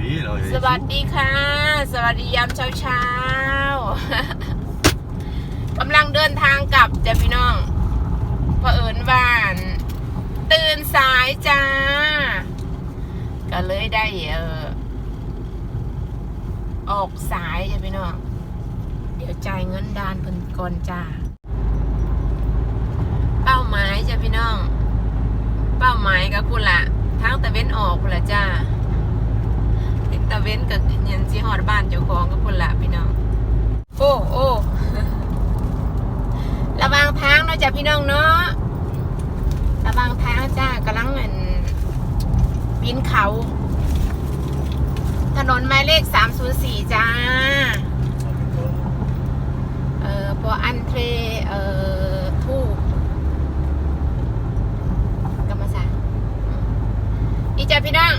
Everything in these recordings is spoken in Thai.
payer là. สวัสดีค่ะ สวัสดียามเช้าเช้ากำลังเดินทางกลับจ้ะพี่น้องเผอิญว่านตื่นสายจ้า ก็เลยได้เออออกสายจ้ะพี่น้องเดี๋ยวจ่ายเงินดานเพิ่นก่อนจ้า เป้าหมายจ้ะพี่น้อง เป้าหมายกับคุณละทั้งตะเว้นออกคุณละจ้า ตะเว้นกับยันจีฮอดบ้านเจ้าของกับคนละพี่น้อง โอ้โอ้ระวังทางเนาะจ้ะพี่น้องเนาะระวังทางจ้ากำลังอันปีนเขา ถนนหมายเลข304จ้า เอ่อปออันเทรเอ่อทูกกรรมศาสตร์อีจ้าพี่น้อง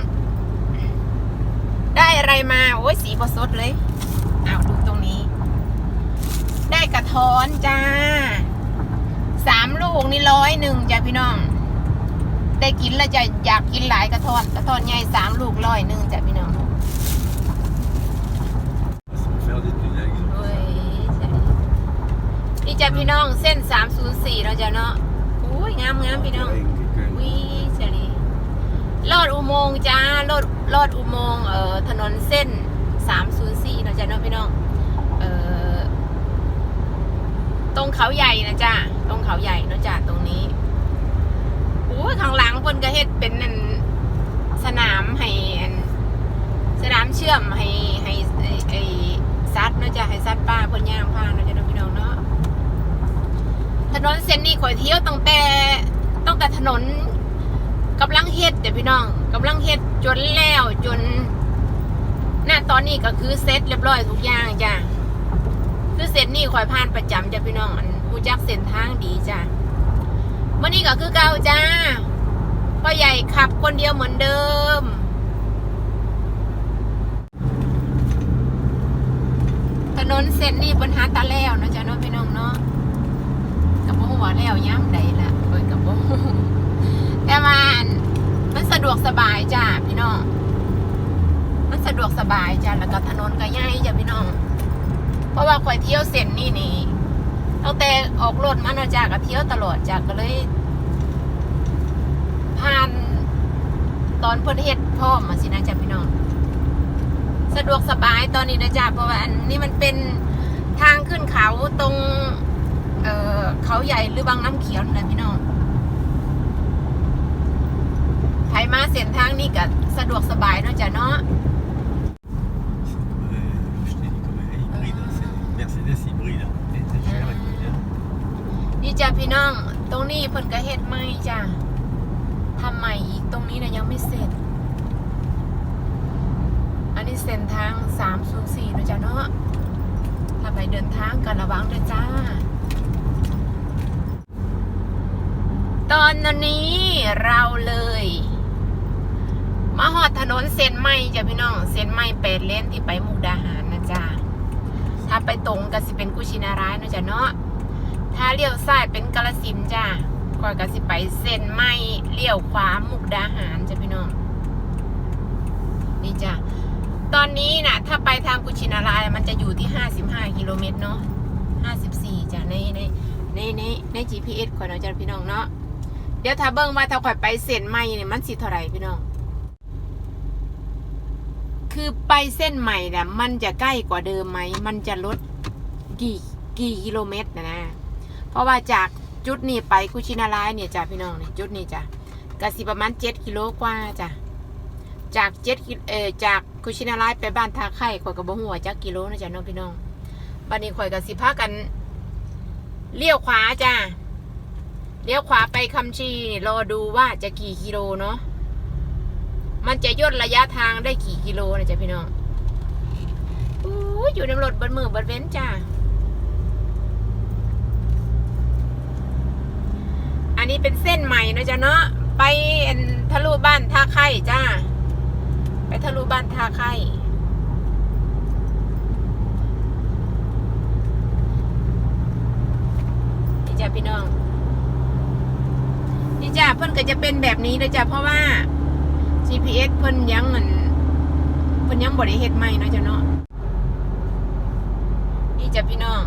อะไรมา โอ้ยสีบสดเลยเอาดูตรงนี้ ได้กระท้อนจ้าสามลูกนี่ร้อยหนึ่งจ้ะพี่น้อง ได้กินแล้วจะอยากกินหลายกระท้อนกระท้อนใหญ่สามลูกร้อยหนึ่งจ้ะพี่น้อง Faire des tunnels. โอ้ยใช่นี่จ้ะพี่น้องเส้นสามศูนย์สี่เราจะเนาะอุ้ยงามงามพี่น้องวิเฉลีลอดอุโมงค์จ้าลอด ลอดอุโมงค์เอ่อถนนเส้น 304นะจ๊ะน้องพี่น้องเอ่อตรงเขาใหญ่นะจ้าตรงเขาใหญ่นะจ้าตรงนี้โอ้ข้างหลังเพิ่นก็เฮ็ดเป็นนั่นสนามให้อันสนามเชื่อมให้ให้ไอ้ซัดเนะจ้าให้ซัดป้าเพิ่นย่างผ่านเนอะจ้าเน้องพี่น้องเนาะถนนเส้นนี้ข่อยเที่ยวตั้งแต่ตั้งแต่ถนน กำลังเฮ็ดเดี๋ยวพี่น้องกำลังเฮ็ดจนแล้วจนหน้าตอนนี้ก็คือเซ็ตเรียบร้อยทุกอย่างจ้ะคือเส้นนี้ข่อยผ่านประจำจ้ะพี่น้องอันผู้จักเส้นทางดีจ้ะเมื่อนี้ก็คือเก่าจ้าพ่อใหญ่ขับคนเดียวเหมือนเดิมถนนเส้นนี้ปัญหาตาแล้วนะจ้ะเนาะพี่น้องเนาะกับบ่หัวาแล้วย่ำใดละเปิดกับบ่ฮู้ แต่ว่าอันมันสะดวกสบายจ้าพี่น้อง มันสะดวกสบายจ้าแล้วก็ถนนก็ใหญ่จ้าพี่น้อง เพราะว่าข่อยเที่ยวเส้นนี่นี่ตั้งแต่ออกรถมาเนาะจ้าก็เที่ยวตลอดจ้าก็เลยผ่านตอนเพิ่นเฮ็ดพร้อมมาสินะจ้าพี่น้อง สะดวกสบายตอนนี้นะจ้าเพราะว่าอันนี้มันเป็นทางขึ้นเขาตรง เอ่อเขาใหญ่หรือบางน้ำเขียวนะพี่น้อง ไผมาเส้นทางนี้ก็สะดวกสบายเนาะจ้ะเนาะ Je t'ai dit comme hybride. C'est Mercedes hybride. Et c'est cher, écoute bien. นี่จ้ะพี่น้อง ตรงนี้เพิ่นก็เฮ็ดใหม่จ้ะทำใหม่อีกตรงนี้นะยังไม่เสร็จ อันนี้เส้นทาง304นะจ้ะเนาะถ้าไปเดินทางก็ระวังด้วยจ้า ตอนนี้เราเลย มาหอดถนนเส้นใหม่จ้ะพี่น้องเส้นใหม่แปดเลนที่ไปมุกดาหารนะจ้าถ้าไปตรงก็สิเป็นกุชินารายนะจ้ะเนาะถ้าเลี้ยวซ้ายเป็นกาลสินจ้าก่อนก็สิไปเส้นใหม่เลี้ยวขวามุกดาหารจ้ะพี่น้องนี่จ้ะตอนนี้นะถ้าไปทางกุชินารายมันจะอยู่ที่55กิโลเมตรเนาะ54จ้ะในในในในใน GPS ข่อยเนาะจ้ะพี่น้องเนาะเดี๋ยวถ้าเบิ่งว่าถ้าข่อยไปเส้นใหม่เนี่ยมันสิเท่าไหร่พี่น้อง คือไปเส้นใหม่เนี่ยมันจะใกล้กว่าเดิมไหม มันจะลดกี่กี่กิโลเมตรนะนะ เพราะว่าจากจุดนี้ไปกุชินารายเนี่ยจ้ะพี่น้องเนี่ยจุดนี้จ้ะกสิประมาณเจ็ดกิโลกว่าจ้ะจากเจ็ดเออจากกุชินารายไปบ้านท่าไข่ข่อยกับบ่หัวจักกิโลนะจ๊ะน้องพี่น้องบัดนี้ข่อยกับสิพากันเลี้ยวขวาจ้าเลี้ยวขวาไปคำชีรอดูว่าจะกี่กิโลเนาะ มันจะย่นระยะทางได้กี่กิโลนะจ๊ะพี่น้องอู้ยอยู่ในรถบนมือบนเว้นจ้าอันนี้เป็นเส้นใหม่นะจ๊ะเนาะไปทะลุบ้านท่าไข่จ้า ไปทะลุบ้านท่าไข่นี่จ้าพี่น้องนี่จ้าเพิ่อนก็จะเป็นแบบนี้นะจ้ะเพราะว่า GPS เพิ่นยังเหมือนเพิ่นยังบ่ได้เฮ็ดใหม่เนาะจ้ะเนาะนี่จ้ะพี่น้อง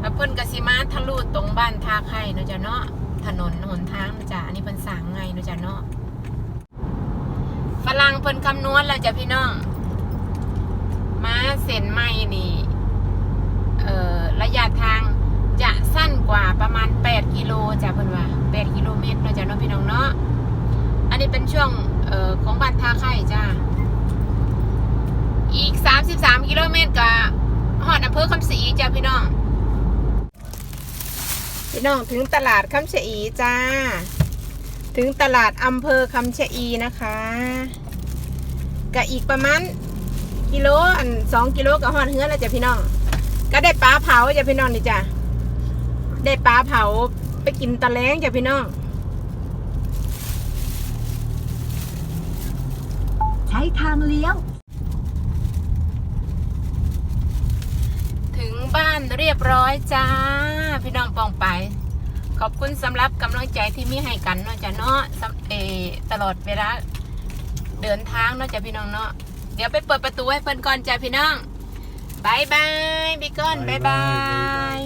ถ้าเพิ่นกสิมาทะลุตรงบ้านท่าไข่เนาะจ้ะเนาะถนนหนทางเนาะจ้ะอันนี้เพิ่นสร้างไงเนาะจ้ะเนาะฝรั่งเพิ่นคำนวณแล้วจ้ะพี่น้องมาเส้นใหม่นี่เอ่อระยะทางจะสั้นกว่าประมาณ8 บ้านท่าไข่จ้า อีก33กิโลเมตรกับหอดอำเภอคำศรีจ้าพี่น้อง พี่น้องถึงตลาดคำชะอีจ้า ถึงตลาดอำเภอคำชะอีนะคะก็อีกประมาณกิโลอันสองกิโลกับหอดเฮือนแล้วจ้ะพี่น้อง ก็ได้ปลาเผาจ้ะพี่น้องนี่จ้ะได้ปลาเผาไปกินตะแลงจ้ะพี่น้อง ใช้ ทางเลี้ยว ถึงบ้านเรียบร้อยจ้า พี่น้องปองไป ขอบคุณสำหรับกำลังใจที่มีให้กันเนาะจ้ะเนาะเอตลอดเวลาเดินทางเนาะจ้ะพี่น้องเนาะเดี๋ยวไปเปิดประตูให้เพิ่อนก่อนจ้ะพี่น้องบายบายพี่ก้อนบายบาย